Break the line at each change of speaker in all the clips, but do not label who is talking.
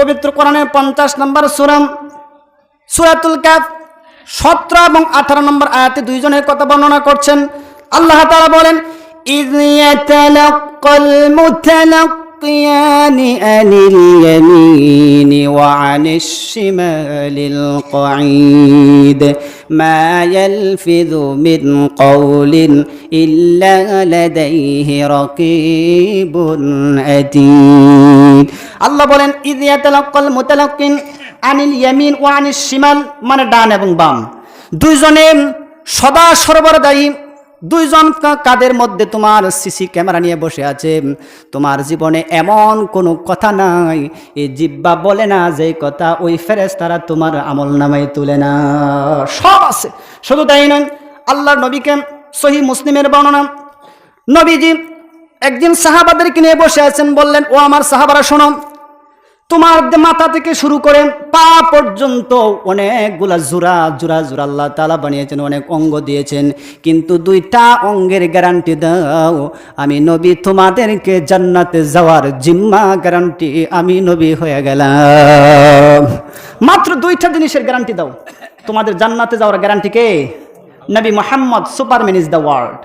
পবিত্র কোরআনের পঞ্চাশ নম্বর সুরাম সুরাতুল কাফ সতেরো এবং আঠারো নম্বর আয়াতে দুইজনের কথা বর্ণনা করছেন আল্লাহ তাআলা বলেন إذ يتلقى المتلقيان عن اليمين وعن الشمال القعيد ما يلفظ من قول إلا لديه رقيب أتيد আল্লাহ বলেন আনিল ইয়ামিন ও আনিল শিমাল মানে ডান এবং বাম। দুইজনে সদা সরবরাদায়ী দুইজন কাদের মধ্যে তোমার সিসি ক্যামেরা নিয়ে বসে আছে। তোমার জীবনে এমন কোনো কথা নাই। এই জিব্বা বলে না যে কথা, ওই ফেরেস তারা তোমার আমল নামাই তুলে না। সব আছে। শুধু তাই নয়, আল্লাহর নবীকে সহি মুসলিমের বর্ণনা। নবীজি একদিন সাহাবাদেরকে নিয়ে বসে আছেন, বললেন, ও আমার সাহাবারা, শোনো তোমার মাথা থেকে শুরু করেন, পা পর্যন্ত অনেকগুলা জোড়া জোড়া জোড়া আল্লাহ তালা বানিয়েছেন, অনেক অঙ্গ দিয়েছেন। কিন্তু দুইটা অঙ্গের গ্যারান্টি দাও, আমি নবী তোমাদেরকে জান্নাতে যাওয়ার জিম্মা গ্যারান্টি আমি নবী হয়ে গেলাম। মাত্র দুইটা জিনিসের গ্যারান্টি দাও। তোমাদের জান্নাতে যাওয়ার গ্যারান্টি কে? নবী Mohammad superman is the world.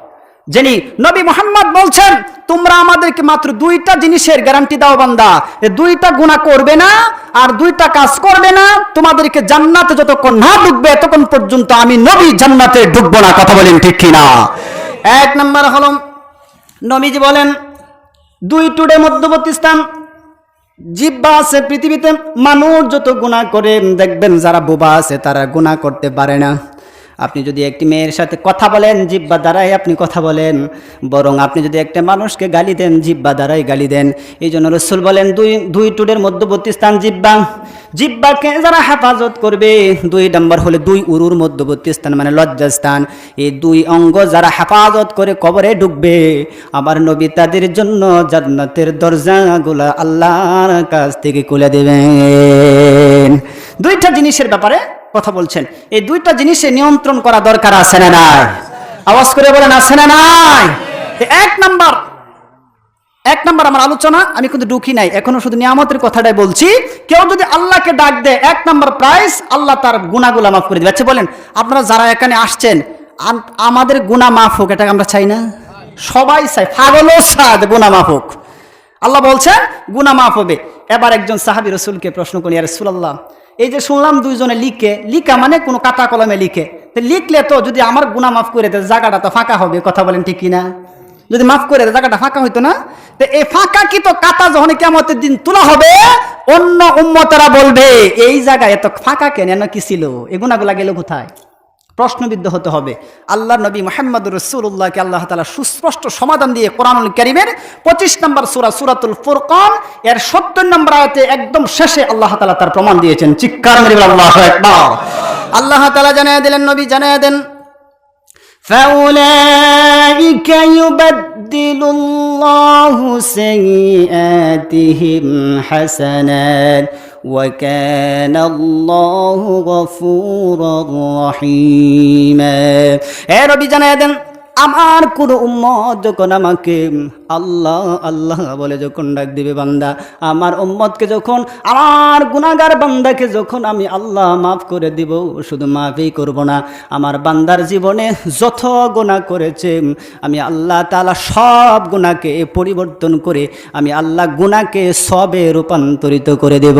যিনি নবী মোহাম্মদ বলছেন, তোমরা আমাদেরকে মাত্র দুইটা জিনিসের গ্যারান্টি দাও বান্দা। দুইটা গুণা করবে না, আর দুইটা কাজ করবে না। তোমাদেরকে জান্নাতে যতক্ষণ না ঢুকবে ততক্ষণ পর্যন্ত আমি নবী জান্নাতে ঢুকবো না। কথা বলেন ঠিক কিনা? এক নম্বর হলো, নবীজি বলেন, দুই টুডে মধ্যবর্তী স্থান, জিব্বা আছে পৃথিবীতে, মানুষ যত গুণা করে, দেখবেন যারা বোবা আছে, তারা গুণা করতে পারে না। আপনি যদি একটি মেয়ের সাথে কথা বলেন জিব্বা দ্বারাই আপনি কথা বলেন। বরং আপনি যদি একটা মানুষকে গালি দেন জিব্বা দ্বারাই গালি দেন। এই জন্য রসুল বলেন, দুই দুই টুডের মধ্যবর্তী স্থান জিব্বা জিব্বাকে যারা হেফাজত করবে, দুই নম্বর হলে দুই উরুর মধ্যবর্তী স্থান মানে লজ্জাস্থান এই দুই অঙ্গ যারা হেফাজত করে কবরে ঢুকবে, আমার নবী তাদের জন্য জান্নাতের দরজাগুলা আল্লাহর কাছ থেকে খুলে দেবেন। দুইটা জিনিসের ব্যাপারে কথা বলছেন। এই দুইটা জিনিসে নিয়ন্ত্রণ করা দরকার আছে না নাই? আওয়াজ করে বলেন, আছে না নাই? এক নাম্বার এক নাম্বার আমার আলোচনা, আমি কিন্তু ঢুকি নাই, এখনও শুধু নিয়ামতের কথাটাই বলছি। কেউ যদি আল্লাহকে ডাক দেয়, এক নাম্বার প্রাইস আল্লাহ তার গুণাগুলা মাফ করে দিবে। আচ্ছা বলেন, আপনারা যারা এখানে আসছেন আমাদের গুণা মাফ হোক এটা আমরা চাই না? সবাই চাই ফাগলও সাদ গুণা মাফ হোক। আল্লাহ বলছেন গুণা মাফ হবে। এবার একজন সাহাবি রসুলকে প্রশ্ন করি রসুল্লাহ এই যে শুনলাম দুইজনে লিখে, লিখা মানে কোনো কাটা কলমে লিখে। লিখলে তো যদি আমার গুণা মাফ করে দেয়, জায়গাটা তো ফাঁকা হবে, কথা বলেন ঠিক কিনা? যদি মাফ করে দেয়, জায়গাটা ফাঁকা হইতো না? তো এই ফাঁকা কি তো কাটা যখন কেমতের দিন তোলা হবে, অন্য উম্মতারা বলবে, এই জায়গায় এত ফাঁকা কেন? এন কি ছিল? এই গুণাগুলা গেল কোথায়? প্রশ্নবিদ্ধ হতে হবে আল্লাহ নবী মোহাম্মদ রসুল্লাহকে আল্লাহ তালা সুস্পষ্ট সমাধান দিয়ে কোরআনুল করিমের পঁচিশ নম্বর সুরা সুরাতুল ফুরকান এর সত্তর নম্বর আয়তে একদম শেষে আল্লাহ তালা তার প্রমাণ দিয়েছেন চিৎকার মেরে বলে আল্লাহ একবার আল্লাহ তালা জানিয়ে দিলেন নবী জানিয়ে দেন فأولئك يبدل الله سيئاتهم حسنات وكان الله غفورا رحيما اے ربي جنا আমার কোন উম্মত যখন আমাকে আল্লাহ আল্লাহ বলে যখন ডাক দিবে বান্দা, আমার উম্মতকে যখন, আমার গুনাগার বান্দাকে যখন আমি আল্লাহ মাফ করে দিব, শুধু মাফই করব না, আমার বান্দার জীবনে যত গুণা করেছে, আমি আল্লাহ তালা সব গুণাকে পরিবর্তন করে আমি আল্লাহ গুণাকে সবে রূপান্তরিত করে দেব।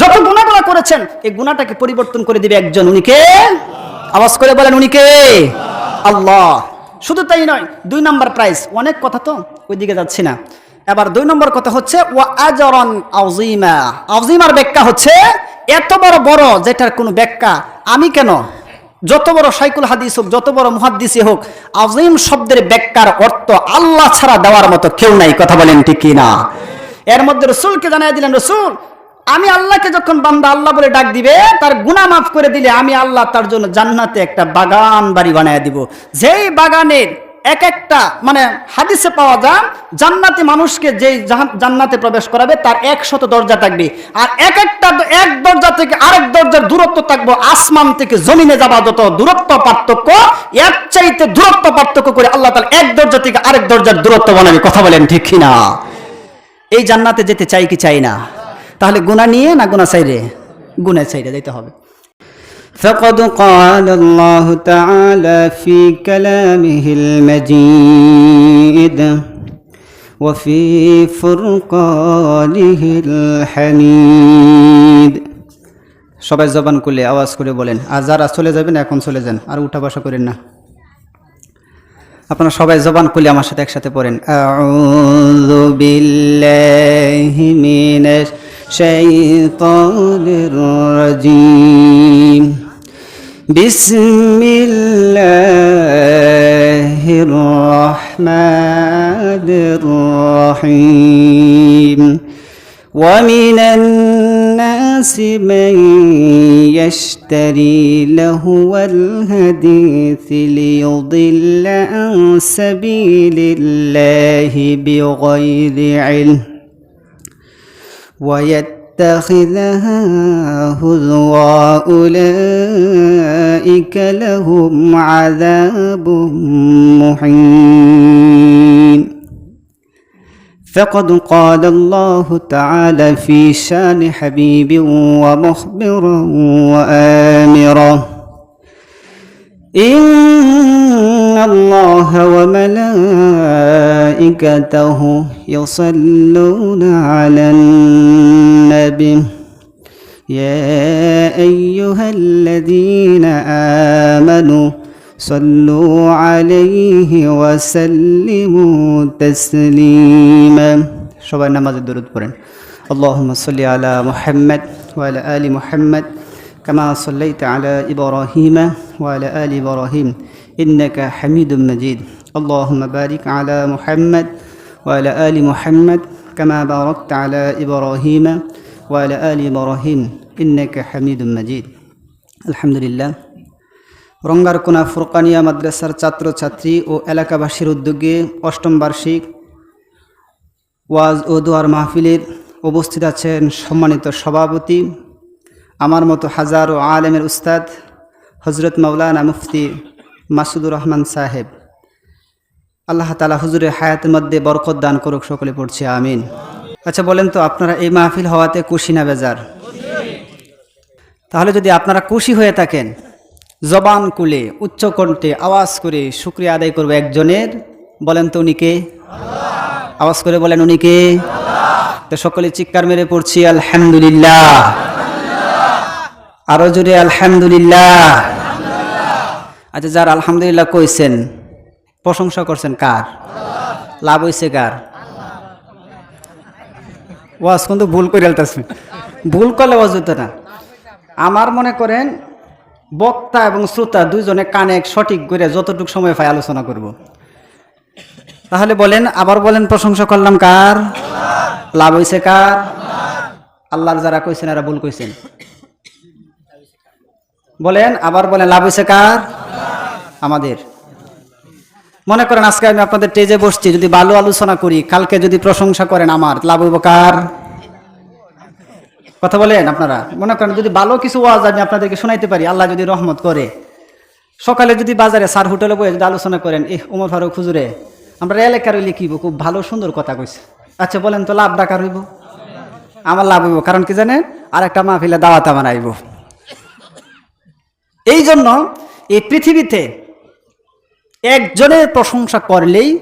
যত গুণাগুলা করেছেন, এই গুণাটাকে পরিবর্তন করে দিবে একজন, উনি কে? আওয়াজ করে বলেন উনি কে? আল্লাহ। শুধু তাই নয় দুই নম্বর প্রাইস অনেক কথা তো ওইদিকে যাচ্ছি না। এবার দুই নম্বর কথা হচ্ছে ও আজরন আউজিমা আউজিমার ব্যাখ্যা হচ্ছে এত বড় বড় যেটার কোনো ব্যাখ্যা আমি কেন? যত বড় সাইকুল হাদিস হোক যত বড় মুহাদ্দিসই হোক আজিম শব্দের ব্যাখ্যার অর্থ আল্লাহ ছাড়া দেওয়ার মতো কেউ নাই কথা বলেন ঠিক না এর মধ্যে রসুলকে জানাই দিলেন রসুল আমি আল্লাহকে যখন বান্দা আল্লাহ বলে ডাক দিবে, তার গুনাহ মাফ করে দিলে আমি আল্লাহ তার জন্য জান্নাতে একটা বাগান বাড়ি বানায় দিব। যেই বাগানের এক একটা মানে হাদিসে পাওয়া যায়, জান্নাতে মানুষকে যেই জান্নাতে প্রবেশ করাবে, তার একশত দরজা থাকবে। আর এক একটা এক দরজা থেকে আরেক দরজার দূরত্ব থাকব, আসমান থেকে জমিনে যাবা যত দূরত্ব পার্থক্য এক চাইতে দূরত্ব পার্থক্য করে আল্লাহ তাআলা এক দরজা থেকে আরেক দরজার দূরত্ব বানাবে। কথা বলেন ঠিক কিনা? এই জান্নাতে যেতে চাই কি চাই না? তাহলে গুণা নিয়ে না গুণা চাইরে গুণা চাইরে যেতে হবে فقد قال الله تعالى في كلامه المجيد وفي فرقانه الحميد সবাই জবান করলে আওয়াজ করে বলেন আর যারা চলে যাবেন এখন চলে যান আর উঠা বসা করেন না আপনারা সবাই জবান করলে আমার সাথে একসাথে পড়েন আউযু বিল্লাহি মিনাশ الشيطان الرجيم. بسم الله الرحمن الرحيم. ومن الناس من يشتري لهو الحديث ليضل عن سبيل الله بغير علم. ويتخذها هزوا أولئك لهم عذاب محين فقد قال الله تعالى في شان حبيب ومخبرا وآمرا إن الله وملائكته يصلون على النبي يا أيها الذين آمنوا صلوا عليه وسلموا تسليما সবাই নামাজের দরুদ পড়েন اللهم صل على محمد وعلى آل محمد كما صليت على إبراهيم وعلى آل إبراهيم إنك حميد مجيد اللهم بارك على محمد وعلى آل محمد كما باركت على إبراهيم وعلى آل إبراهيم إنك حميد مجيد الحمد لله রঙ্গারকোনা ফুরকানিয়া মাদ্রাসার ছাত্রছাত্রী ও এলাকাবাসীর উদ্যোগে অষ্টম বার্ষিক ওয়াজ ও দোয়ার মাহফিলের উপস্থিত আছেন সম্মানিত সভাপতি আমার মতো হাজারো আলেমের উস্তাদ হজরত মাওলানা মুফতি মাসুদুর রহমান সাহেব। আল্লাহ তালা হুজুরের হায়াতের মধ্যে বরকত দান করুক, সকলে পড়ছে, আমিন। আচ্ছা বলেন তো, আপনারা এই মাহফিল হওয়াতে খুশি না বেজার? তাহলে যদি আপনারা খুশি হয়ে থাকেন, জবান কুলে উচ্চ কণ্ঠে আওয়াজ করে শুক্রিয়া আদায় করবে একজনের। বলেন তো উনিকে আওয়াজ করে বলেন উনিকে তো সকলে চিৎকার মেরে পড়ছি, আলহামদুলিল্লাহ। আরও জোরে, আলহামদুলিল্লাহ। আচ্ছা যার আলহামদুলিল্লাহ কইছেন, প্রশংসা করছেন কার? লাভ হয়েছে কার? ওয়াজ কিন্তু ভুল করে আলতেছে। ভুল করলে ওয়াজ হতো না। আমার মনে করেন, বক্তা এবং শ্রোতা দুইজনে কানে সঠিক করে যতটুকু সময় পাই আলোচনা করব। তাহলে বলেন, আবার বলেন, প্রশংসা করলাম কার? লাভ হয়েছে কার? আল্লাহর যারা কইছেন, এরা ভুল কইছেন। বলেন, আবার বলেন, লাভ হয়েছে কার? আমাদের। মনে করেন, আজকে আমি আপনাদের টেজে বসছি, যদি ভালো আলোচনা করি, কালকে যদি প্রশংসা করেন আমার, লাভ হইব কার? কথা বলেন আপনারা? মনে করেন, যদি ভালো কিছু ওয়াজ আমি আপনাদেরকে শোনাইতে পারি, আল্লাহ যদি রহমত করে। সকালে যদি বাজারে সার হোটেলে বসে যদি আলোচনা করেন এ উমর ফারুক হুজুরে, আমরা এলাকার লিখিব খুব ভালো, সুন্দর কথা কইছে। আচ্ছা বলেন তো, লাভ ডাকার হইব? আমার লাভ হইব, কারণ কি জানেন? আর একটা মাহফিলে দাওয়াত আমার আইব। এই জন্য এই পৃথিবীতে একজনের প্রশংসা করলেই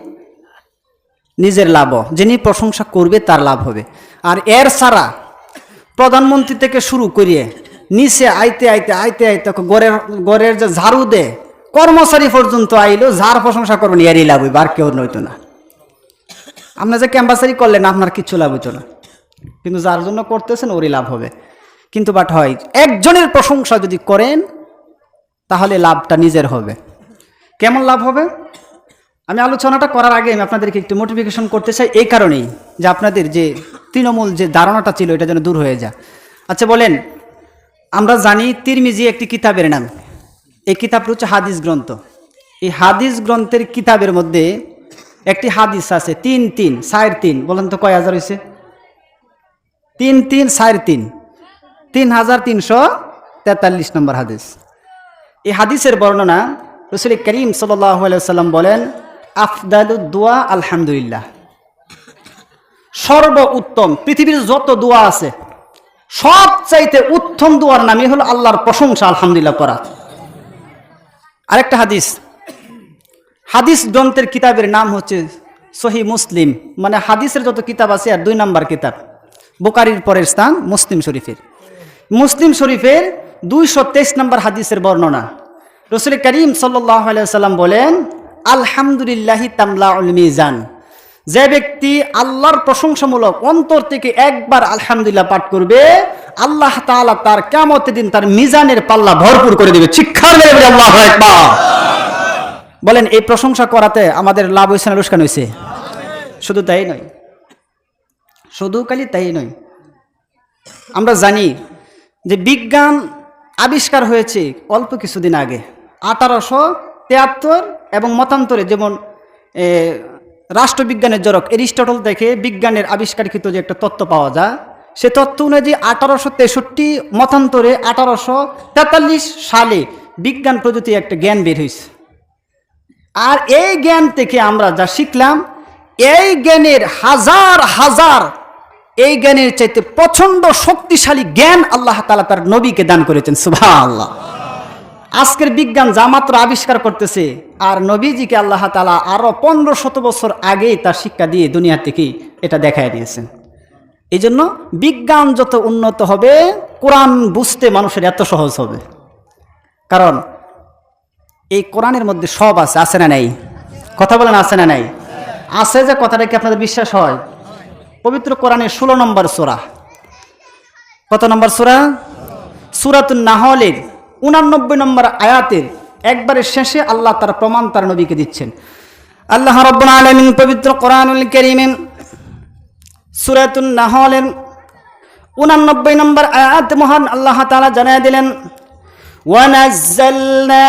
নিজের লাভ যিনি প্রশংসা করবে, তার লাভ হবে। আর এর ছাড়া প্রধানমন্ত্রী থেকে শুরু করিয়ে নিচে আইতে আইতে আইতে আইতে গড়ের গড়ের যে ঝাড়ু দে, কর্মচারী পর্যন্ত আইলো, যার প্রশংসা করবেন, এরই লাভ হইব, আর কেউ নইতো না। আপনার যে ক্যাম্পাসারি করলেন, আপনার কিচ্ছু লাভ হইতো না। কিন্তু যার জন্য করতেছেন, ওরই লাভ হবে। কিন্তু বাট হয়, একজনের প্রশংসা যদি করেন, তাহলে লাভটা নিজের হবে। কেমন লাভ হবে? আমি আলোচনাটা করার আগে আমি আপনাদেরকে একটু মোটিফিকেশন করতে চাই এই কারণেই যে আপনাদের যে তৃণমূল যে ধারণাটা ছিল এটা যেন দূর হয়ে যায়। আচ্ছা বলেন, আমরা জানি তিরমিজি একটি কিতাবের নাম। এই কিতাবটা হচ্ছে হাদিস গ্রন্থ। এই হাদিস গ্রন্থের কিতাবের মধ্যে একটি হাদিস আছে, তিন তিন সাড়ে তিন। বলেন তো কয় হাজার হয়েছে তিন তিন সাড়ে তিন। তিন হাজার তিনশো তেতাল্লিশ নম্বর হাদিস। এই হাদিসের বর্ণনা রসুল করিম সাল্লাম বলেন, আফদাল আফদালুদ্দোয়া আলহামদুলিল্লাহ। সর্ব উত্তম পৃথিবীর যত দোয়া আছে, সবচাইতে উত্তম দোয়ার নামই হলো আল্লাহর প্রশংসা, আলহামদুলিল্লাহ করা আরেকটা হাদিস হাদিস গ্রন্থের কিতাবের নাম হচ্ছে সহি মুসলিম মানে হাদিসের যত কিতাব আছে, আর দুই নাম্বার কিতাব বোকারির পরের স্থান, মুসলিম শরীফের। মুসলিম শরীফের দুইশো তেইশ নম্বর হাদিসের বর্ণনা রসুল করিম সাল্লাম বলেন, আলহামদুলিল্লাহি তামলা মিজান। যে ব্যক্তি আল্লাহর প্রশংসামূলক অন্তর থেকে একবার আলহামদুলিল্লাহ পাঠ করবে, আল্লাহ তাআলা তার কেমতের দিন তার মিজানের পাল্লা ভরপুর করে দেবে। শিক্ষার বলেন, এই প্রশংসা করাতে আমাদের লাভ হয়েছে না লোকসান হয়েছে? শুধু তাই নয়। শুধু খালি তাই নয়। আমরা জানি যে বিজ্ঞান আবিষ্কার হয়েছে অল্প কিছুদিন আগে। আঠারোশো তেয়াত্তর এবং মতান্তরে যেমন রাষ্ট্রবিজ্ঞানের জরক এরিস্টটল থেকে বিজ্ঞানের আবিষ্কারকৃত যে একটা তত্ত্ব পাওয়া যায়, সে তত্ত্ব অনুযায়ী আঠারোশো তেষট্টি মতান্তরে আঠারোশো তেতাল্লিশ সালে বিজ্ঞান প্রযুক্তি একটা জ্ঞান বের হয়েছে আর এই জ্ঞান থেকে আমরা যা শিখলাম, এই জ্ঞানের হাজার হাজার, এই জ্ঞানের চাইতে প্রচণ্ড শক্তিশালী জ্ঞান আল্লাহ তালা তার নবীকে দান করেছেন সুভা আল্লাহ আজকের বিজ্ঞান যা মাত্র আবিষ্কার করতেছে, আর নবীজিকে আল্লাহ তালা আরও পনেরো শত বছর আগেই তার শিক্ষা দিয়ে দুনিয়া থেকে এটা দেখায় দিয়েছেন। এই জন্য বিজ্ঞান যত উন্নত হবে, কোরআন বুঝতে মানুষের এত সহজ হবে। কারণ এই কোরআনের মধ্যে সব আছে আছে না নাই? কথা বলেন, আছে না নাই? আছে যে কথাটা কি আপনাদের বিশ্বাস হয়? পবিত্র কোরআনের ষোলো নম্বর সোরা। কত নম্বর সোরা? সুরাতুন নাহলের উনানব্বই নম্বর আয়াতের একবারে শেষে আল্লাহ তার প্রমাণ তার নবীকে দিচ্ছেন আল্লাহ রব্বুল আলমিন পবিত্র কোরআনুল করিমেন সুরাতুন নাহলের উনানব্বই নম্বর আয়াত মহান আল্লাহ তাআলা জানায় দিলেন ونزلنا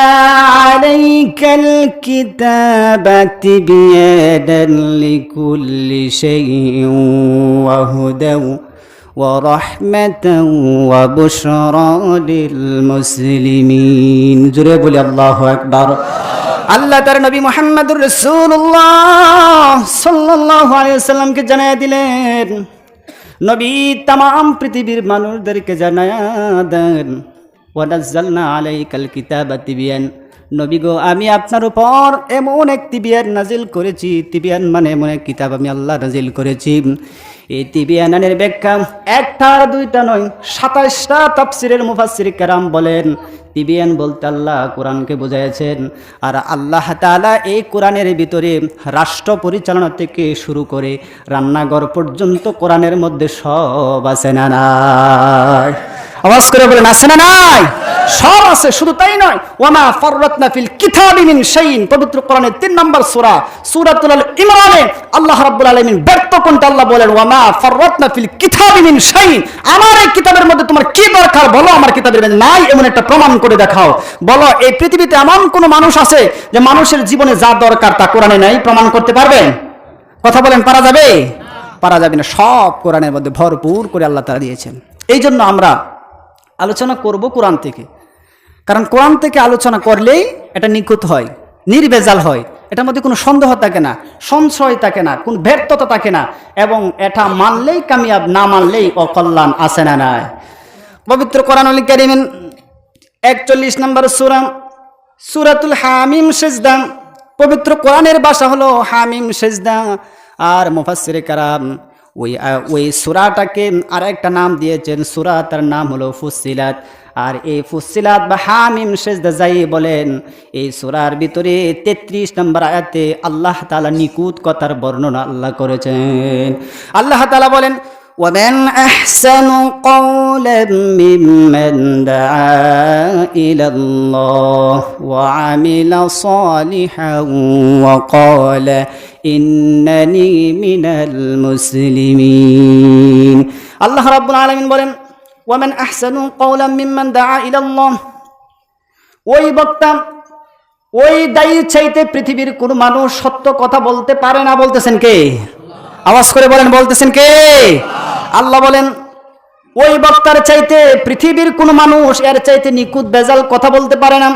عليك الكتاب تبيانا لكل شيء وهدى ورحمة وبشرى للمسلمين জুড়ে বলি আল্লাহু আকবার আল্লাহ তার নবী মোহাম্মদুর রসুল্লাহ সাল্লাল্লাহু আলাইহি সাল্লামকে জানায় দিলেন নবী তাম পৃথিবীর মানুষদেরকে জানায় দেন ওয়ানাজ্জালনা আলাইকাল কিতাবা তিবিয়ান নবী গো আমি আপনার উপর এমন এক তিবিয়ান নাজিল করেছি তিবিয়ান মানে এমন এক কিতাব আমি আল্লাহ নাজিল করেছি এই তিবিয়ানের ব্যাখ্যা একটা আর দুইটা নয়, সাতাইশটা তাফসিরের মুফাসির কেরাম বলেন। তিবিয়ান বলতে আল্লাহ কোরআনকে বুঝাইছেন আর আল্লাহ তালা এই কোরআনের ভিতরে রাষ্ট্র পরিচালনা থেকে শুরু করে রান্নাঘর পর্যন্ত কোরআনের মধ্যে সব আছে না আওয়াজ করে বলেন, আছে না নাই? সব আছে, শুধু তাই নয়। ওয়ামা ফাররাতনা ফিল কিতাবি মিন শাইইন। পবিত্র কোরআনের তিন নম্বর সূরা, সূরাতুল ইমরানে আল্লাহ রাব্বুল আলামিন ব্যর্থ কোনটা আল্লাহ বলেন, ওয়ামা ফাররাতনা ফিল কিতাবি মিন শাইইন। আমার এই কিতাবের মধ্যে তোমার কি দরকার? বলো আমার কিতাবের মধ্যে। নাই এমন একটা প্রমাণ করে দেখাও। বলো, এই পৃথিবীতে এমন কোন মানুষ আছে যে মানুষের জীবনে যা দরকার তা কোরআনে নাই, প্রমাণ করতে পারবেন কথা বলেন, পারা যাবে? পারা যাবে না। সব কোরআনের মধ্যে ভরপুর করে আল্লাহ তারা দিয়েছেন। এই জন্য আমরা আলোচনা করব কোরআন থেকে। কারণ কোরআন থেকে আলোচনা করলেই এটা নিখুঁত হয়, নির্ভেজাল হয়। এটার মধ্যে কোনো সন্দেহ থাকে না সংশয় থাকে না, কোনো ব্যর্থতা থাকে না, এবং এটা মানলেই কামিয়াব, না মানলেই অকল্যাণ আসে না নাই। পবিত্র কোরআনুল কারিমিন একচল্লিশ নম্বর সুরা, সুরাতুল হামিম সেজদা। পবিত্র কোরআনের ভাষা হলো হামিম সেজদা। আর মুফাসসিরে কারাম ওই ওই সুরাটাকে আর একটা নাম দিয়েছেন সুরা তার নাম হলো ফুসিলাত আর এই ফুসিলাত বা হামিম শেষদাজাই বলেন, এই সুরার ভিতরে তেত্রিশ নম্বর আয়াতে আল্লাহ তালা নিকুত কথার বর্ণনা আল্লাহ করেছেন। আল্লাহ তালা বলেন ومن أحسن قولا ممن دعا إلى الله وعمل صالحا وقال إنني من المسلمين الله رب العالمين বলেন ومن أحسن قولا ممن دعا إلى الله ওই বক্তা ওই দায়ীর চাইতে পৃথিবীর কোন মানুষ সত্য কথা বলতে পারে না বলতেছেন কে আওয়াজ করে বলেন বলতেছেন কে আল্লাহ বলেন, ওই বক্তার চাইতে পৃথিবীর কোন মানুষ এর চাইতে নিকুত বেজাল কথা বলতে পারে না।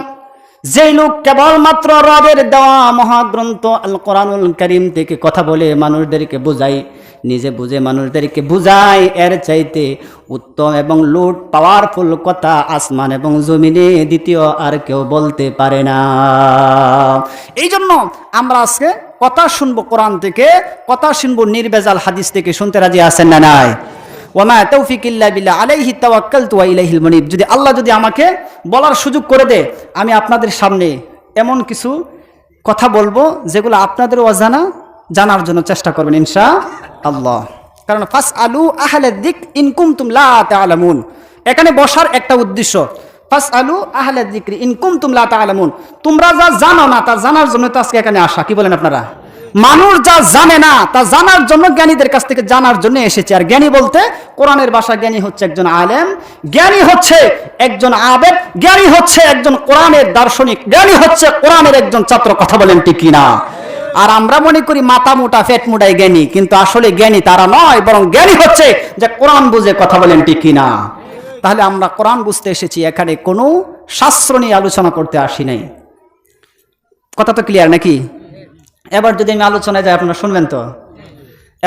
যেই লোক কেবলমাত্র রবের দেওয়া মহাগ্রন্থ আল কোরআনুল করিম থেকে কথা বলে মানুষদেরকে বোঝায়, নিজে বুঝে মানুষদেরকে বুঝায়, এর চাইতে উত্তম এবং লুট পাওয়ারফুল কথা আসমান এবং জমিনে, দ্বিতীয় আর কেউ বলতে পারে না। এই জন্য আমরা আজকে কথা শুনব কোরআন থেকে, কথা শুনব নির্বেজাল হাদিস থেকে, শুনতে রাজি আছেন না নাই? ওমা তৌফিক ইল্লা বিল্লাহ, আলাইহি তাওয়াক্কালতু ওয়া ইলাইহিল মুনিব। যদি আল্লাহ যদি আমাকে বলার সুযোগ করে দে, আমি আপনাদের সামনে এমন কিছু কথা বলব যেগুলো আপনাদের অজানা, জানার জন্য চেষ্টা করবেন ইনশা আল্লাহ কারণ ফাস আলু আহলে দিক ইনকুম তুম লা তাআলামুন। এখানে বসার একটা উদ্দেশ্য ফাস আলু আহলে দিক্রি ইনকুম তুম লা তাআলামুন। তোমরা যা জানো না, তা জানার জন্য তো আজকে এখানে আসা। কি বলেন আপনারা? মানুষ যা জানে না, তা জানার জন্য জ্ঞানীদের কাছ থেকে জানার জন্য এসেছে। আর জ্ঞানী বলতে, কোরআনের ভাষা জ্ঞানী হচ্ছে একজন আলেম, জ্ঞানী হচ্ছে একজন আবেদ, জ্ঞানী হচ্ছে একজন কোরআনের দার্শনিক, জ্ঞানী হচ্ছে কোরআনের একজন ছাত্র। কথা বলেন ঠিক কিনা? আর আমরা মনে করি মাথা মোটা ফেট মোটাই জ্ঞানী, কিন্তু আসলে জ্ঞানী তারা নয়, বরং জ্ঞানী হচ্ছে যে কোরআন বুঝে কথা বলেন ঠিক কিনা। তাহলে আমরা কোরআন বুঝতে এসেছি, এখানে কোনো শাস্ত্র নিয়ে আলোচনা করতে আসি নাই। কথা তো ক্লিয়ার নাকি? এবার যদি আমি আলোচনায় যাই, আপনারা শুনবেন তো?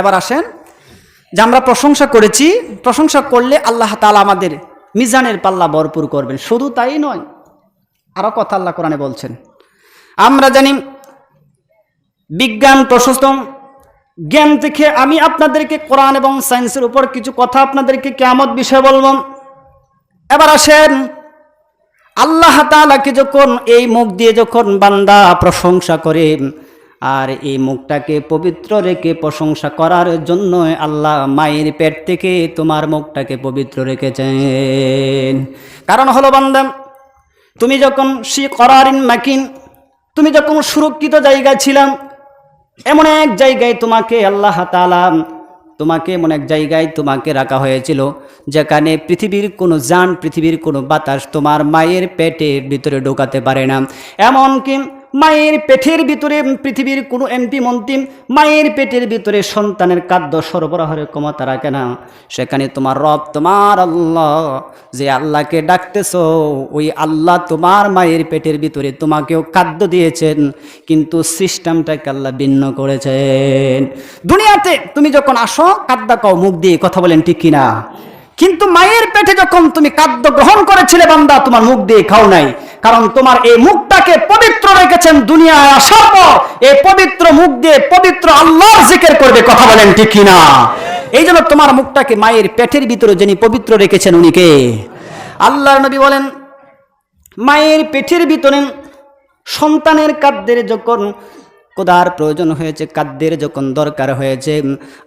এবার আসেন, যে আমরা প্রশংসা করেছি, প্রশংসা করলে আল্লাহ তালা আমাদের মিজানের পাল্লা ভরপুর করবেন। শুধু তাই নয় আরও কথা আল্লাহ কোরআনে বলছেন, আমরা জানি বিজ্ঞান প্রশস্ত, জ্ঞান থেকে আমি আপনাদেরকে কোরআন এবং সায়েন্সের উপর কিছু কথা আপনাদেরকে কেমত বিষয় বলব। এবার আসেন, আল্লাহ তাআলাকে যখন এই মুখ দিয়ে যখন বান্দা প্রশংসা করে, আর এই মুখটাকে পবিত্র রেখে প্রশংসা করার জন্য আল্লাহ মায়ের পেট থেকে তোমার মুখটাকে পবিত্র রেখেছেন। কারণ হলো বান্দা, তুমি যখন সে করারিন মাকিন, তুমি যখন সুরক্ষিত জায়গায় ছিলাম, এমন এক জায়গায় তোমাকে আল্লাহ তাআলা তোমাকে এমন এক জায়গায় তোমাকে রাখা হয়েছিল, যেখানে পৃথিবীর কোনো যান পৃথিবীর কোনো বাতাস তোমার মায়ের পেটের ভিতরে ঢোকাতে পারে না। এমনকি মায়ের পেটের ভিতরে পৃথিবীর কোনো এমপি, মন্ত্রী মায়ের পেটের ভিতরে সন্তানের খাদ্য সরবরাহের ক্ষমতা রাখে না। সেখানে তোমার রব, তোমার আল্লাহ, যে আল্লাহকে ডাকতেছ, ওই আল্লাহ তোমার মায়ের পেটের ভিতরে তোমাকেও খাদ্য দিয়েছেন, কিন্তু সিস্টেমটাকে আল্লাহ ভিন্ন করেছেন। দুনিয়াতে তুমি যখন আসো, খাদ্য কাও মুখ দিয়ে কথা বলেন ঠিক কিনা? কিন্তু মায়ের পেটে যখন তুমি খাদ্য গ্রহণ করেছিলে, বান্দা, তোমার মুখ দিয়ে খাও নাই। কারণ তোমার এই মুখটাকে পবিত্র রেখেছেন দুনিয়ায় আসার পর এই পবিত্র মুখ দিয়ে পবিত্র আল্লাহর জিকের করবে, কথা বলেন ঠিক কিনা? এই জন্য তোমার মুখটাকে মায়ের পেটের ভিতরে যিনি পবিত্র রেখেছেন, উনি কে? আল্লাহর নবী বলেন, মায়ের পেটের ভিতরে সন্তানের কাদ্যের যখন কোদার প্রয়োজন হয়েছে কাদ্যের যখন দরকার হয়েছে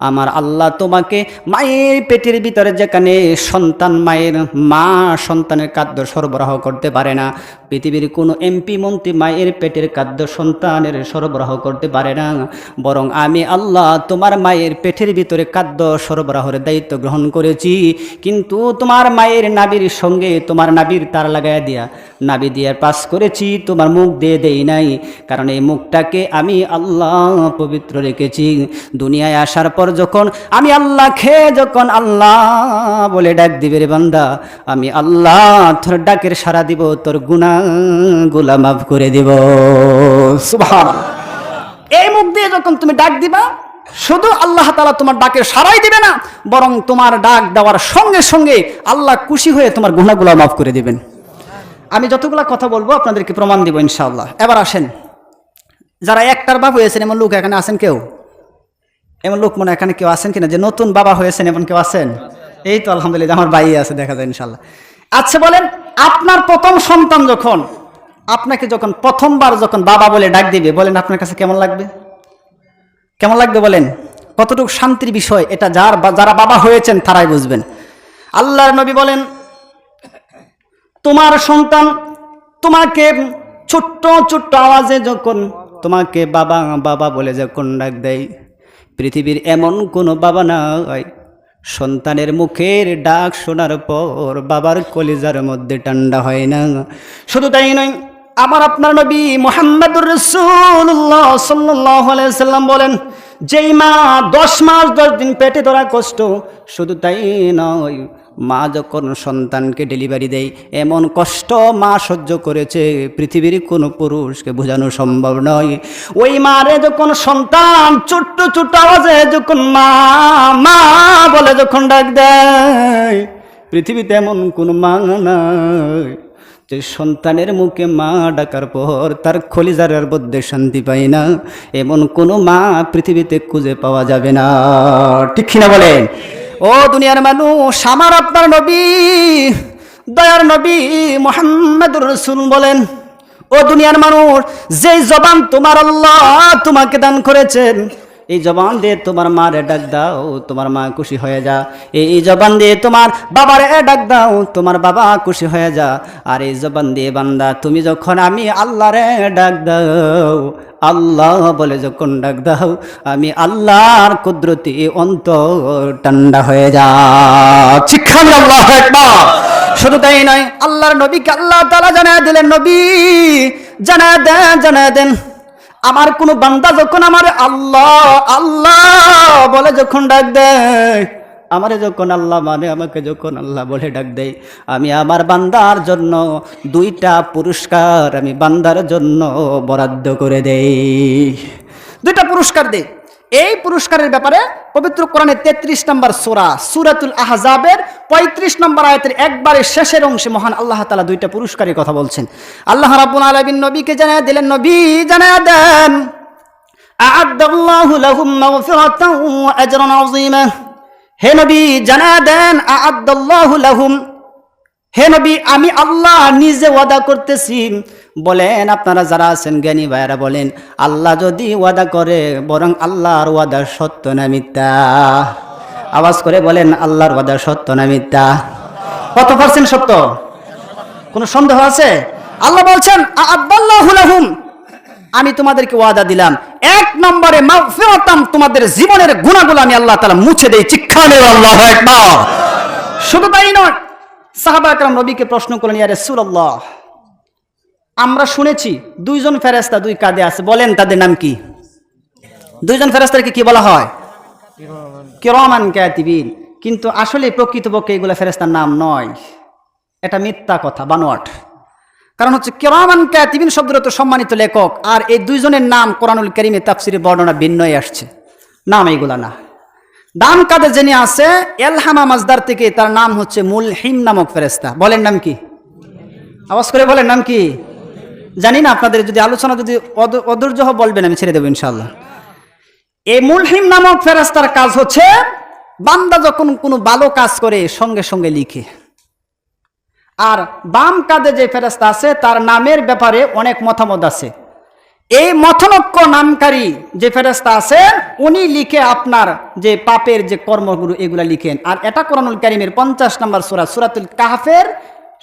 আমার আল্লাহ তোমাকে মায়ের পেটের ভিতরে যেখানে সন্তান মায়ের মা সন্তানের খাদ্য সরবরাহ করতে পারে না, পৃথিবীর কোনো এমপি মন্ত্রী মায়ের পেটের খাদ্য সন্তানের সরবরাহ করতে পারে না, বরং আমি আল্লাহ তোমার মায়ের পেটের ভিতরে খাদ্য সরবরাহের দায়িত্ব গ্রহণ করেছি, কিন্তু তোমার মায়ের নাবির সঙ্গে তোমার নাবির তার লাগাই দিয়া, নাবি দিয়ে পাস করেছি, তোমার মুখ দিয়ে দেই নাই, কারণ এই মুখটাকে আমি আল্লাহ পবিত্র রেখেছি। দুনিয়ায় আসার পর যখন আমি আল্লাহ খেয়ে যখন আল্লাহ বলে ডাক দিবে রে বান্দা, আমি আল্লাহ তোর ডাকের সারা দিব, তোর গুণা গুলা মাফ করে দিব। এই মুখ দিয়ে যখন তুমি ডাক দিবা, শুধু আল্লাহ তালা তোমার ডাকের সারাই দিবে না, বরং তোমার ডাক দেওয়ার সঙ্গে সঙ্গে আল্লাহ খুশি হয়ে তোমার গুণাগুলা মাফ করে দিবেন। আমি যতগুলা কথা বলব আপনাদেরকে প্রমাণ দিব ইনশাআল্লাহ। এবার আসেন। যারা একটার বাপ হয়েছেন, এমন লোক এখানে আছেন কেউ? এমন লোক মনে এখানে কেউ আছেন কিনা? যে নতুন বাবা হয়েছেন, এমন কেউ আছেন? এই তো আলহামদুলিল্লাহ, আমার ভাই আছে, দেখা যায় ইনশাল্লাহ আচ্ছা বলেন, আপনার প্রথম সন্তান যখন, আপনাকে যখন প্রথমবার যখন বাবা বলে ডাক দিবে, বলেন আপনার কাছে কেমন লাগবে? কেমন লাগবে বলেন? কতটুকু শান্তির বিষয় এটা যার যারা বাবা হয়েছেন তারাই বুঝবেন। আল্লাহর নবী বলেন, তোমার সন্তান তোমাকে ছোট্ট ছোট্ট আওয়াজে যখন তোমাকে বাবা বাবা বলে যখন ডাক দেয়? পৃথিবীর এমন কোনো বাবা নাই। সন্তানের মুখের ডাক শোনার পর বাবার কলিজার মধ্যে ঠান্ডা হয় না। শুধু তাই নয়, আমার আপনার নবী মোহাম্মদুর রসুল্লাহ সাল্লাহ সাল্লাম বলেন, যেই মা দশ মাস দশ দিন পেটে ধরা কষ্ট, শুধু তাই নয় মা যখন সন্তানকে ডেলিভারি দেয়, এমন কষ্ট মা সহ্য করেছে, পৃথিবীর কোনো পুরুষকে বোঝানো সম্ভব নয়। ওই মারে যখন সন্তান ছোট্ট ছোট্ট আওয়াজে যখন মা মা বলে যখন ডাক দেয়, পৃথিবীতে এমন কোনো মা নাই যে সন্তানের মুখে মা ডাকার পর তার খলিজারের মধ্যে শান্তি পায় না। এমন কোনো মা পৃথিবীতে খুঁজে পাওয়া যাবে না। ঠিক না বলেন? ও দুনিয়ার মানুষ, আমার আপনার নবী, দয়ার নবী মোহাম্মদুর রসুল বলেন, ও দুনিয়ার মানুষ, যেই জবান তোমার আল্লাহ তোমাকে দান করেছেন এই জবান দিয়ে তোমার মারে ডাক দাও, তোমার মা খুশি হয়ে যা। এই জবান দিয়ে তোমার বাবারে ডাক দাও, তোমার বাবা খুশি হয়ে যা। আর এই জবান দিয়ে বান্দা, তুমি যখন আমি আল্লাহরে ডাক দাও, আল্লাহ বলে যখন ডাক দাও, আমি আল্লাহর কুদরতি অন্ত ঠান্ডা হয়ে যা। শিক্ষা আল্লাহ শুধু তাই নয়, আল্লাহর নবীকে আল্লাহ তালা জানায় দিলেন, নবী, জানায় দেন জানায় দেন। আমার কোন বান্দা যখন আমার আল্লাহ আল্লাহ বলে যখন ডাক দেয়, আমারে যখন আল্লাহ মানে আমাকে যখন আল্লাহ বলে ডাক দেয়, আমি আমার বান্দার জন্য দুইটা পুরস্কার আমি বান্দার জন্য বরাদ্দ করে দেই। দুইটা পুরস্কার দেই। এই পুরস্কারের ব্যাপারে পবিত্র কোরআনে তেত্রিশ নম্বর সোরা, সুরাতুল আহজাবের পঁয়ত্রিশ নম্বর আয়তের একবারে শেষের অংশে মহান আল্লাহ তালা দুইটা পুরস্কারের কথা বলছেন। আল্লাহ রাব্বুল আলামিন নবীকে জানায় দিলেন, নবী, জানায় দেন। হে নবী, জানায় দেন হে নবী, আমি আল্লাহ নিজে ওয়াদা করতেছি। বলেন, আপনারা যারা আছেন জ্ঞানী ভাইয়েরা বলেন, আল্লাহ যদি ওয়াদা করে, বরং আল্লাহর ওয়াদা সত্য না মিথ্যা। আওয়াজ করে বলেন, আল্লাহর ওয়াদা সত্য না মিথ্যা। কত পার্সেন্ট সত্য? কোনো সন্দেহ আছে? আল্লাহ বলছেন আব্বাল্লাহু লাহুম। আমি তোমাদেরকে ওয়াদা দিলাম। এক নম্বরে মাগফিরাতাম, তোমাদের জীবনের গুণাগুলো আমি আল্লাহ তাআলা মুছে দেই। চিক্ষানের আল্লাহ একবার শুধু তাই নয় সাহাবা একরাম নবীকে প্রশ্ন করলেন, ইয়া রাসূলুল্লাহ আমরা শুনেছি দুইজন ফেরেশতা দুই কাঁধে আছে। বলেন তাদের নাম কি? দুইজন ফেরেশতাকে কি বলা হয়? কিরামান কাতিবিন। কিন্তু আসলে প্রকৃতপক্ষে এগুলো ফেরেশতার নাম নয়। এটা মিথ্যা কথা, বানোয়াট। কারণ হচ্ছে কিরামান কাতিবিন শব্দটা তো সম্মানিত লেখক, আর এই দুইজনের নাম কোরআনুল করিমে তাফসিরে বর্ণনা ভিন্নই আসছে। নাম এইগুলা না। ডান কাদের যিনি আছে, এলহামা মাজদার থেকে তার নাম হচ্ছে মুলহিম নামক ফেরেস্তা বলেন নাম কি? আওয়াজ করে বলেন নাম কি? জানি না, আপনাদের যদি আলোচনা যদি অধৈর্য বলবেন, আমি ছেড়ে দেবো ইনশাল্লাহ এই মুলহিম নামক ফেরেস্তার কাজ হচ্ছে, বান্দা যখন কোনো ভালো কাজ করে, সঙ্গে সঙ্গে লিখে। আর বাম কাঁধে যে ফেরেস্তা আছে, তার নামের ব্যাপারে অনেক মতামত আছে। এই মথনক্য নামকারী যে ফেরেস্তা আছে, উনি লিখে আপনার যে পাপের যে কর্মগুলো, এগুলা লিখেন। আর এটা কোরআনুল কারিমের পঞ্চাশ নম্বর সুরা, সুরাতুল কাহাফের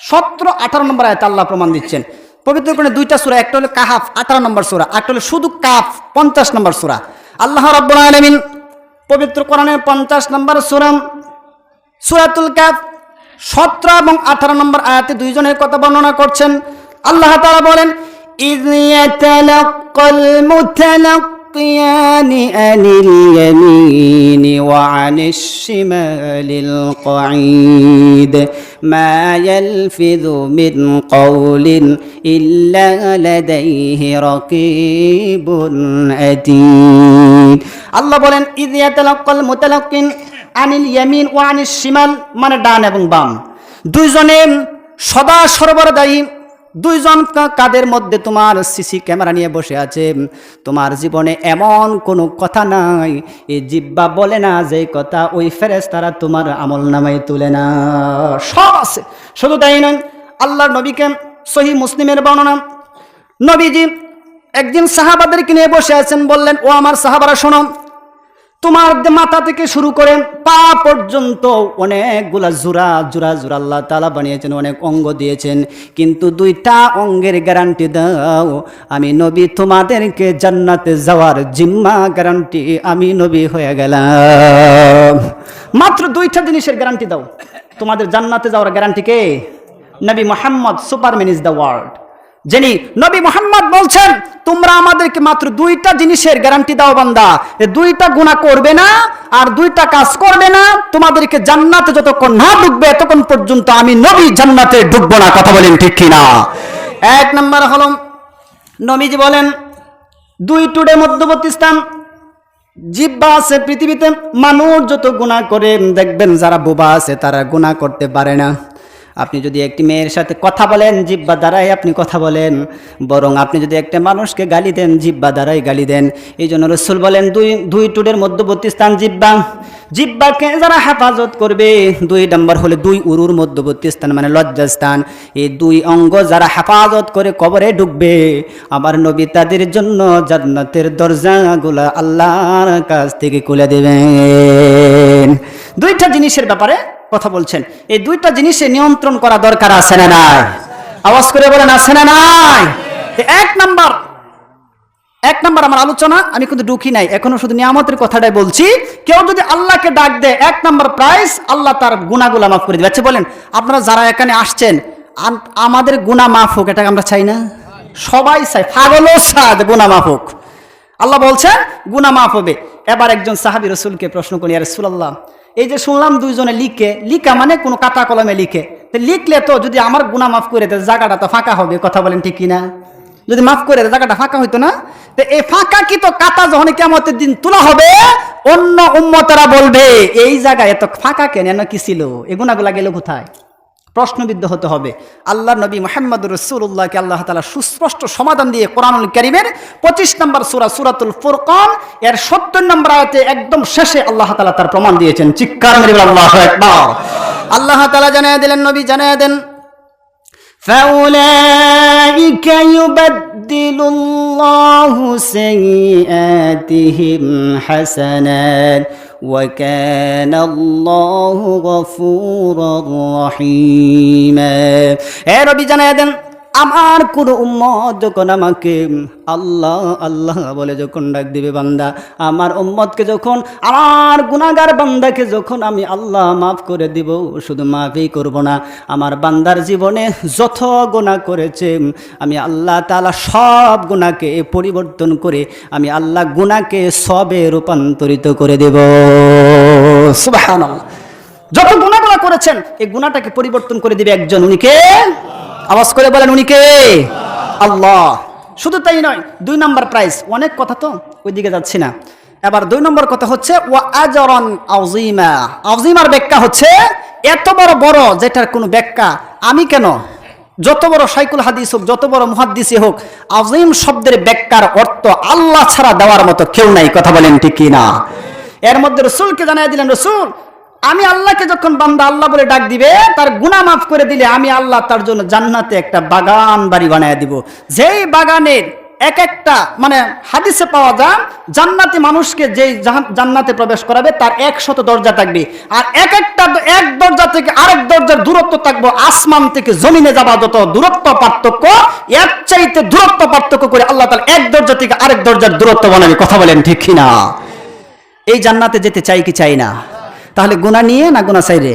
সতেরো আঠারো নম্বর আয়তে আল্লাহ প্রমাণ দিচ্ছেন। পবিত্র কোরআনে দুইটা সুরা, একটা হলো কাহাফ, আঠারো নম্বর সুরা একটা হলো শুধু কাফ পঞ্চাশ নম্বর সুরা। আল্লাহ রব্বুল আলমিন পবিত্র কোরআনের পঞ্চাশ নম্বর সুরাম সুরাতুল কাফ সতেরো এবং আঠারো নম্বর আয়াতে দুইজনের কথা বর্ণনা করছেন। আল্লাহ তারা বলেন يتلقى المتلقيان عن اليمين وعن الشمال القعيد ما يلفظ من قول إلا لديه رقيب أتيد আল্লাহ বলেন إذ يتلقى المتلقين আনিল ইয়ামিন ও আনিল শিমাল মানে ডান এবং বাম দুইজনে সদা সর্বদায়ী দুইজন কাদের মধ্যে তোমার সিসি ক্যামেরা নিয়ে বসে আছে? তোমার জীবনে এমন কোনো কথা নাই। এই জিব্বা বলে না যে কথা ওই ফেরেস তারা তোমার আমল নামাই তুলে না। সব আছে। শুধু তাই নয়, আল্লাহর নবীকে সহি মুসলিমের বর্ণনা। নবীজি একদিন সাহাবাদেরকে নিয়ে বসে আছেন, বললেন, ও আমার সাহাবারা, শোনো তোমার মাথা থেকে শুরু করে পা পর্যন্ত অনেকগুলা জোড়া জোড়া জোড়া আল্লাহ তালা বানিয়েছেন, অনেক অঙ্গ দিয়েছেন। কিন্তু দুইটা অঙ্গের গ্যারান্টি দাও, আমি নবী তোমাদেরকে জান্নাতে যাওয়ার জিম্মা গ্যারান্টি আমি নবী হয়ে গেলাম। মাত্র দুইটা জিনিসের গ্যারান্টি দাও। তোমাদের জান্নাতে যাওয়ার গ্যারান্টি কে? নবী Mohammad superman is the world. যিনি নবী মোহাম্মদ বলছেন, তোমরা আমাদেরকে মাত্র দুইটা জিনিসের গ্যারান্টি দাও বান্দা। দুইটা গুণা করবে না, আর দুইটা কাজ করবে না। তোমাদেরকে জান্নাতে যতক্ষণ না ঢুকবে ততক্ষণ পর্যন্ত আমি নবী জান্নাতে ঢুকবো না। কথা বলেন ঠিক কিনা? এক নম্বর হলো, নবীজি বলেন, দুই টুডে মধ্যবর্তী স্থান, জিব্বা আছে পৃথিবীতে, মানুষ যত গুণা করে, দেখবেন যারা বোবা আছে, তারা গুণা করতে পারে না। আপনি যদি একটি মেয়ের সাথে কথা বলেন জিব্বা দ্বারাই আপনি কথা বলেন। বরং আপনি যদি একটা মানুষকে গালি দেন জিব্বা দ্বারাই গালি দেন। এই জন্য রসুল বলেন, দুই দুই টুডের মধ্যবর্তী স্থান জিব্বা জিব্বাকে যারা হেফাজত করবে, দুই নম্বর হলে দুই উরুর মধ্যবর্তী স্থান মানে লজ্জাস্থান এই দুই অঙ্গ যারা হেফাজত করে কবরে ঢুকবে, আমার নবী তাদের জন্য জান্নাতের দরজাগুলা আল্লাহর কাছ থেকে খুলে দেবেন। দুইটা জিনিসের ব্যাপারে কথা বলছেন। এই দুইটা জিনিসে নিয়ন্ত্রণ করা দরকার আছে না নাই? আওয়াজ করে বলেন, আছে না নাই? এক নাম্বার এক নাম্বার আমার আলোচনা, আমি কিন্তু ঢুকি নাই, এখনও শুধু নিয়ামতের কথাটাই বলছি। কেউ যদি আল্লাহকে ডাক দেয়, এক নাম্বার প্রাইস আল্লাহ তার গুণাগুলা মাফ করে দিবে। আচ্ছা বলেন, আপনারা যারা এখানে আসছেন আমাদের গুণা মাফ হোক এটা আমরা চাই না? সবাই চাই, পাগলও সাদ গুণা মাফ হোক। আল্লাহ বলছেন গুণা মাফ হবে। এবার একজন সাহাবি রসুলকে প্রশ্ন করি রসুল্লাহ এই যে শুনলাম দুইজনে লিখে, লিখা মানে কোনো কাটা কলমে লিখে। লিখলে তো যদি আমার গুণা মাফ করে দেয়, জায়গাটা তো ফাঁকা হবে, কথা বলেন ঠিক কিনা? যদি মাফ করে দেয়, জায়গাটা ফাঁকা হইতো না? তো এই ফাঁকা কি তো কাটা যখন কেমতের দিন তোলা হবে, অন্য উম্মতরা বলবে, এই জায়গায় এত ফাঁকা কেন? এন কি ছিল? এই গুণাগুলা গেল কোথায়? প্রশ্নবিদ্ধ হতে হবে আল্লাহ নবী মোহাম্মদ রসুল্লাহকে আল্লাহ তালা সুস্পষ্ট সমাধান দিয়ে কোরআনুল করিমের পঁচিশ নম্বর সুরা সুরাতুল ফুরকান এর সত্তর নম্বর আয়তে একদম শেষে আল্লাহ তালা তার প্রমাণ দিয়েছেন চিৎকার মেরে বলে আল্লাহ একবার আল্লাহ তালা জানিয়ে দিলেন নবী জানিয়ে দেন فأولئك يبدل الله سيئاتهم حسنات وكان الله غفورا رحيما اے ربي جنا আমার কোন উম্মত যখন আমাকে আল্লাহ আল্লাহ বলে যখন ডাক দিবে বান্দা, আমার উম্মতকে যখন, আমার গুনাগার বান্দাকে যখন আমি আল্লাহ মাফ করে দিব, শুধু মাফই করব না, আমার বান্দার জীবনে যত গুণা করেছে, আমি আল্লাহ তালা সব গুণাকে পরিবর্তন করে, আমি আল্লাহ গুণাকে সবে রূপান্তরিত করে দেব। সুবহানাল্লাহ। যত গুণাগুলা করেছেন, এই গুণাটাকে পরিবর্তন করে দিবে একজন, উনি কে? আওয়াজ করে বলেন উনি কে? আল্লাহ। শুধু তাই নয় দুই নম্বর প্রাইস অনেক কথা তো ওইদিকে যাচ্ছি না। এবার দুই নম্বর কথা হচ্ছে ওয়া আজরন আউজিমা আউজিমার ব্যাখ্যা হচ্ছে এত বড় বড় যেটার কোনো ব্যাখ্যা আমি কেন? যত বড় সাইকুল হাদিস হোক যত বড় মুহাদ্দিসই হোক আজিম শব্দের ব্যাখ্যার অর্থ আল্লাহ ছাড়া দেওয়ার মতো কেউ নাই কথা বলেন ঠিক না এর মধ্যে রসুলকে জানাই দিলেন রসুল আমি আল্লাহকে যখন বান্দা আল্লাহ বলে ডাক দিবে, তার গুনাহ মাফ করে দিলে আমি আল্লাহ তার জন্য জান্নাতে একটা বাগান বাড়ি বানায় দিব। যেই বাগানের এক একটা মানে হাদিসে পাওয়া যায়, জান্নাতি মানুষকে যেই জান্নাতে প্রবেশ করাবে, তার একশত দরজা থাকবে। আর এক একটা এক দরজা থেকে আরেক দরজার দূরত্ব থাকব, আসমান থেকে জমিনে যাবা যত দূরত্ব পার্থক্য এক চাইতে দূরত্ব পার্থক্য করে আল্লাহ তাআলা এক দরজা থেকে আরেক দরজার দূরত্ব বানাবে। কথা বলেন ঠিক কিনা? এই জান্নাতে যেতে চাই কি চাই না? তাহলে গুণা নিয়ে না গুণা চাইরে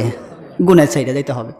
গুণা চাইরে যাইতে হবে।